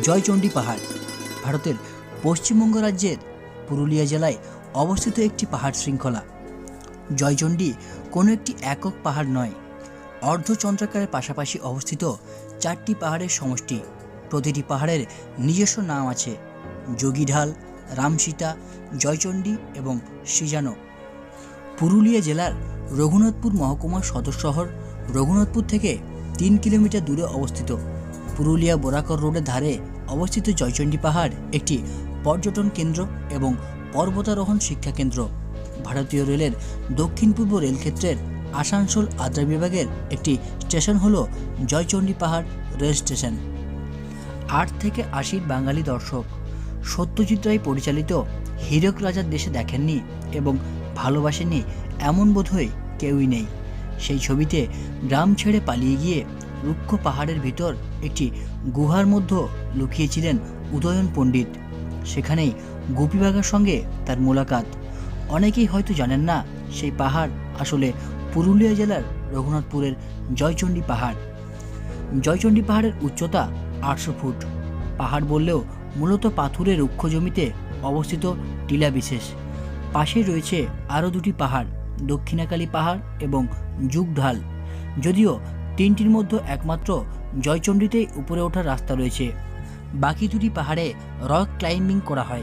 জয়চণ্ডী পাহাড়। ভারতের পশ্চিমবঙ্গ রাজ্যের পুরুলিয়া জেলায় অবস্থিত একটি পাহাড় শৃঙ্খলা। জয়চণ্ডী কোনো একটি একক পাহাড় নয়, অর্ধচন্দ্রাকারের পাশাপাশি অবস্থিত চারটি পাহাড়ের সমষ্টি। প্রতিটি পাহাড়ের নিজস্ব নাম আছে, যোগীঢাল, রামসীতা, জয়চণ্ডী এবং সিজানো। পুরুলিয়া জেলার রঘুনাথপুর মহকুমার সদর শহর রঘুনাথপুর থেকে তিন কিলোমিটার দূরে অবস্থিত। পুরুলিয়া বোরাকর রোডের ধারে অবস্থিত জয়চণ্ডী পাহাড় একটি পর্যটন কেন্দ্র এবং পর্বতারোহণ শিক্ষা কেন্দ্র। ভারতীয় রেলের দক্ষিণ পূর্ব রেলক্ষেত্রের আসানসোল আদ্রা বিভাগের একটি স্টেশন হল জয়চণ্ডী পাহাড় রেল স্টেশন। আট থেকে আশির বাঙালি দর্শক। সত্যজিৎ রায় পরিচালিত হীরক রাজার দেশে দেখেননি এবং ভালোবাসেননি এমন বোধহয় কেউই নেই। সেই ছবিতে গ্রাম ছেড়ে পালিয়ে গিয়ে রুক্ষ পাহাড়ের ভিতর একটি গুহার মধ্যে লুকিয়েছিলেন উদয়ন পণ্ডিত। সেখানেই গোপীবাগার সঙ্গে তার মোলাকাত। অনেকেই হয়তো জানেন না, সেই পাহাড় আসলে পুরুলিয়া জেলার রঘুনাথপুরের জয়চণ্ডী পাহাড়। জয়চণ্ডী পাহাড়ের উচ্চতা আটশো ফুট। পাহাড় বললেও মূলত পাথুরে রুক্ষ জমিতে অবস্থিত টিলা বিশেষ। পাশেই রয়েছে আরও দুটি পাহাড়, দক্ষিণাকালী পাহাড় এবং যুগঢাল। যদিও তিনটির মধ্যে একমাত্র জয়চণ্ডীতেই উপরে ওঠার রাস্তা রয়েছে। বাকি দুটি পাহাড়ে রক ক্লাইম্বিং করা হয়।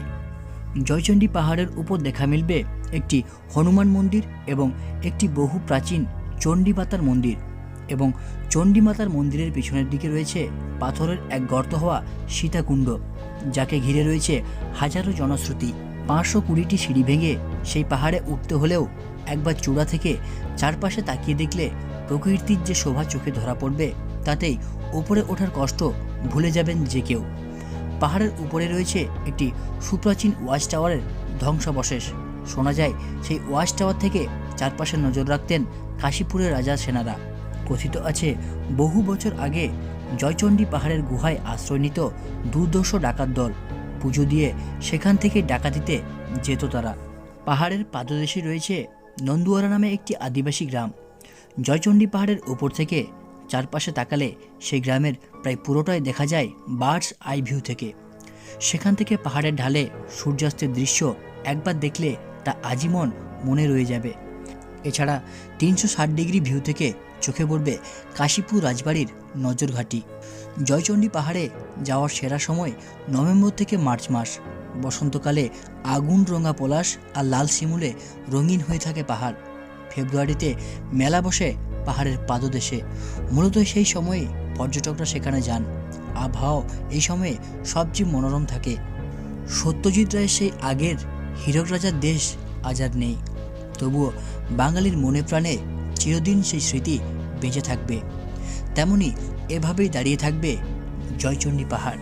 জয়চণ্ডী পাহাড়ের উপর দেখা মিলবে একটি হনুমান মন্দির এবং একটি বহু প্রাচীন চণ্ডীমাতার মন্দির এবং চণ্ডীমাতার মন্দিরের পিছনের দিকে রয়েছে পাথরের এক গর্ত হওয়া সীতাকুণ্ড, যাকে ঘিরে রয়েছে হাজারো জনশ্রুতি। পাঁচশো কুড়িটি সিঁড়ি ভেঙে সেই পাহাড়ে উঠতে হলেও একবার চূড়া থেকে চারপাশে তাকিয়ে দেখলে প্রকৃতির যে শোভা চোখে ধরা পড়বে, তাতেই উপরে ওঠার কষ্ট ভুলে যাবেন যে কেউ। পাহাড়ের উপরে রয়েছে একটি সুপ্রাচীন ওয়াচ টাওয়ারের ধ্বংসাবশেষ। শোনা যায়, সেই ওয়াচ টাওয়ার থেকে চারপাশে নজর রাখতেন কাশীপুরের রাজা সেনারা। কথিত আছে, বহু বছর আগে জয়চণ্ডী পাহাড়ের গুহায় আশ্রয় নিত দুর্দশ ডাকাত দল। পুজো দিয়ে সেখান থেকে ডাকাতিতে যেত তারা। পাহাড়ের পাদদেশে রয়েছে নন্দুয়ারা নামে একটি আদিবাসী গ্রাম। জয়চণ্ডী পাহাড়ের উপর থেকে চারপাশে তাকালে সেই গ্রামের প্রায় পুরোটাই দেখা যায় বার্ডস আই ভিউ থেকে। সেখান থেকে পাহাড়ের ঢালে সূর্যাস্তের দৃশ্য একবার দেখলে তা আজীবন মনে রয়ে যাবে। এছাড়া তিনশো ষাট ডিগ্রি ভিউ থেকে চোখে পড়বে কাশীপুর রাজবাড়ির নজরঘাটি। জয়চণ্ডী পাহাড়ে যাওয়ার সেরা সময় নভেম্বর থেকে মার্চ মাস। বসন্তকালে আগুন রঙা পলাশ আর লাল শিমুলে রঙিন হয়ে থাকে পাহাড়। ফেব্রুয়ারিতে মেলা বসে পাহাড়ের পাদদেশে। মূলত সেই সময়ে পর্যটকরা সেখানে যান। আবহাওয়া এই সময়ে সবচেয়ে মনোরম থাকে। সত্যজিৎ রায়ের সেই আগের হীরক রাজার দেশ আজ আর নেই। তবুও বাঙালির মনে প্রাণে চিরদিন সেই স্মৃতি বেঁচে থাকবে। তেমনি এভাবেই দাঁড়িয়ে থাকবে জয়চণ্ডী পাহাড়।